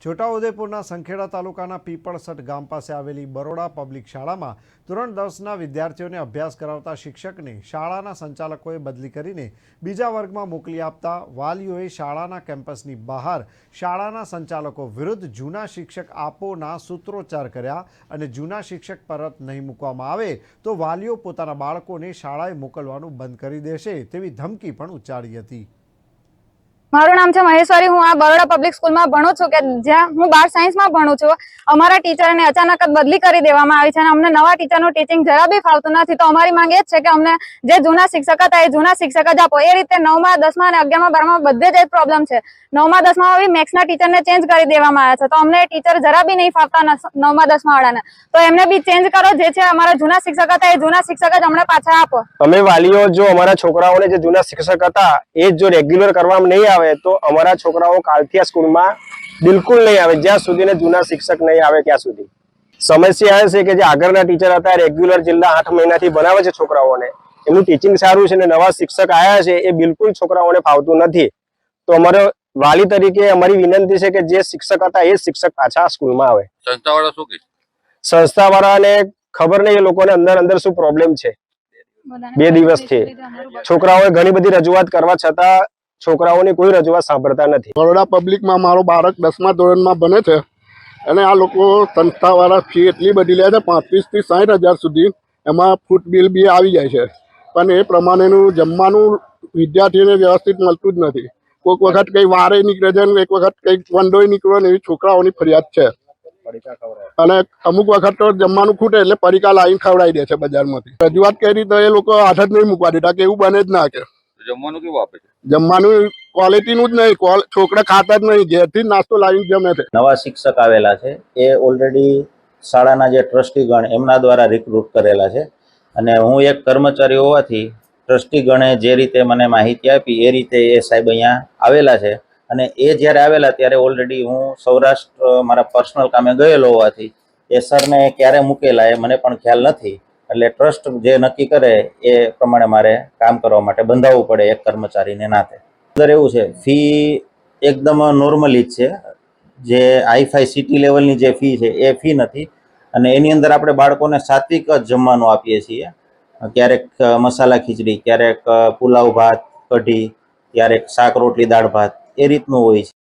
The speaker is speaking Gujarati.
છોટાઉદેપુરના સંખેડા તાલુકાના પીપળસટ ગામ પાસે આવેલી બરોડા પબ્લિક શાળામાં ધોરણ દસના વિદ્યાર્થીઓને અભ્યાસ કરાવતા શિક્ષકને શાળાના સંચાલકોએ બદલી કરીને બીજા વર્ગમાં મોકલી આપતા વાલીઓએ શાળાના કેમ્પસની બહાર શાળાના સંચાલકો વિરુદ્ધ જૂના શિક્ષક આપોના સૂત્રોચ્ચાર કર્યા અને જૂના શિક્ષક પરત નહીં મૂકવામાં આવે તો વાલીઓ પોતાના બાળકોને શાળાએ મોકલવાનું બંધ કરી દેશે તેવી ધમકી પણ ઉચ્ચારી હતી. મારું નામ છે મહેશ્વરી. હું આ બરોડા પબ્લિક સ્કૂલમાં ભણું છું કે જ્યાં હું બાર સાયન્સમાં ભણું છું. અમારા ટીચરને અચાનક જ બદલી કરી દેવામાં આવી છે અને અમને નવા ટીચરનું ટીચિંગ જરા બી ફાવતું નથી. તો અમારી માંગ એ જ છે કે અમને જે જૂના શિક્ષક હતા એ જૂના શિક્ષક જ આપો. એ રીતે નવમાં, દસમા અને અગિયારમાં બારમાં બધે જ પ્રોબ્લેમ છે. નવમા દસમાં બી મેથ્સના ટીચરને ચેન્જ કરી દેવામાં આવ્યા છે. તો અમને ટીચર જરા બી નહીં ફાવતા નવમા, દસમા વાળાને. તો એમને બી ચેન્જ કરો જે છે અમારા જૂના શિક્ષક હતા એ જૂના શિક્ષક જ અમને પાછા આપો. તમે વાલીઓ જો અમારા છોકરાઓને જે જૂના શિક્ષક હતા એ જો રેગ્યુલર કરવામાં નહીં આવે તો અમારા છોકરાઓ કાલથી આ સ્કૂલમાં બિલકુલ નહીં આવે. જ્યાં સુધીને જૂના શિક્ષક નહીં આવે ત્યાં સુધી. સમસ્યા એ છે કે જે આગળના ટીચર હતા રેગ્યુલર જિલ્લા આઠ મહિનાથી બનાવે છે છોકરાઓને. એમનું ટીચિંગ સારું છે અને નવા શિક્ષક આવ્યા છે એ બિલકુલ છોકરાઓને ફાવતું નથી. તો અમારે વાલી તરીકે અમારી વિનંતી છે કે જે શિક્ષક હતા એ શિક્ષક પાછા આ સ્કૂલમાં આવે. સંસ્થાવાળા શું કે સંસ્થાવાળાને ખબર નહીં એ લોકોને અંદર અંદર શું પ્રોબ્લેમ છે? બે દિવસથી. છોકરાઓએ ઘણી બધી રજૂઆત કરવા છતાં છોકરાઓની કોઈ રજૂઆત સાંભળતા નથી. બરોડા પબ્લિકમાં મારો બાળક દસમા ધોરણમાં ભણે છે અને આ લોકો સંસ્થાવાળા ફી એટલી બધી લે છે પાંત્રીસથી સાઠ હજાર સુધી એમાં ફૂટ બિલ બી આવી જાય છે. પણ એ પ્રમાણેનું જમવાનું વિદ્યાર્થીઓને વ્યવસ્થિત મળતું જ નથી. કોઈક વખત કંઈ વારે નીકળે છે એક વખત કંઈક વંડોય નીકળે ને એવી છોકરાઓની ફરિયાદ છે. અને અમુક વખત તો જમવાનું ખૂટે એટલે પરીકા લાવીને ખવડાવી દે છે બજારમાંથી. રજૂઆત કરી તો એ લોકો હાથ જ નહીં મૂકવા દેતા કે એવું બને જ ના કે. જમવાનું કેવું આપે છે? જમવાનું ક્વોલિટીનું જ નહીં છોકરા ખાતા જ નહીં ઘેરથી નાસ્તો લાવીને જમે છે. નવા શિક્ષક આવેલા છે એ ઓલરેડી શાળાના જે ટ્રસ્ટીગણ એમના દ્વારા રિક્રુટ કરેલા છે. અને હું એક કર્મચારી હોવાથી ટ્રસ્ટીગણે જે રીતે મને માહિતી આપી એ રીતે એ સાહેબ અહીંયા આવેલા છે. અને એ જ્યારે આવેલા ત્યારે ઓલરેડી હું સૌરાષ્ટ્ર મારા પર્સનલ કામે ગયેલો હોવાથી એ સરને ક્યારે મૂકેલા એ મને પણ ખ્યાલ નથી. એટલે ટ્રસ્ટ જે નક્કી કરે એ પ્રમાણે મારે કામ કરવા માટે બંધાવવું પડે એક કર્મચારીને નાતે અંદર એવું છે ફી એકદમ નોર્મલી જ છે. જે હાઈફાઈ સિટી લેવલની જે ફી છે, એ ફી નથી. અને એની અંદર આપણે બાળકોને સાત્વિક જ જમવાનું આપીએ છીએ. ક્યારેક મસાલા ખીચડી, ક્યારેક પુલાવ ભાત, કઢી, ક્યારેક શાક રોટલી, દાળ ભાત, એ રીતનું હોય છે.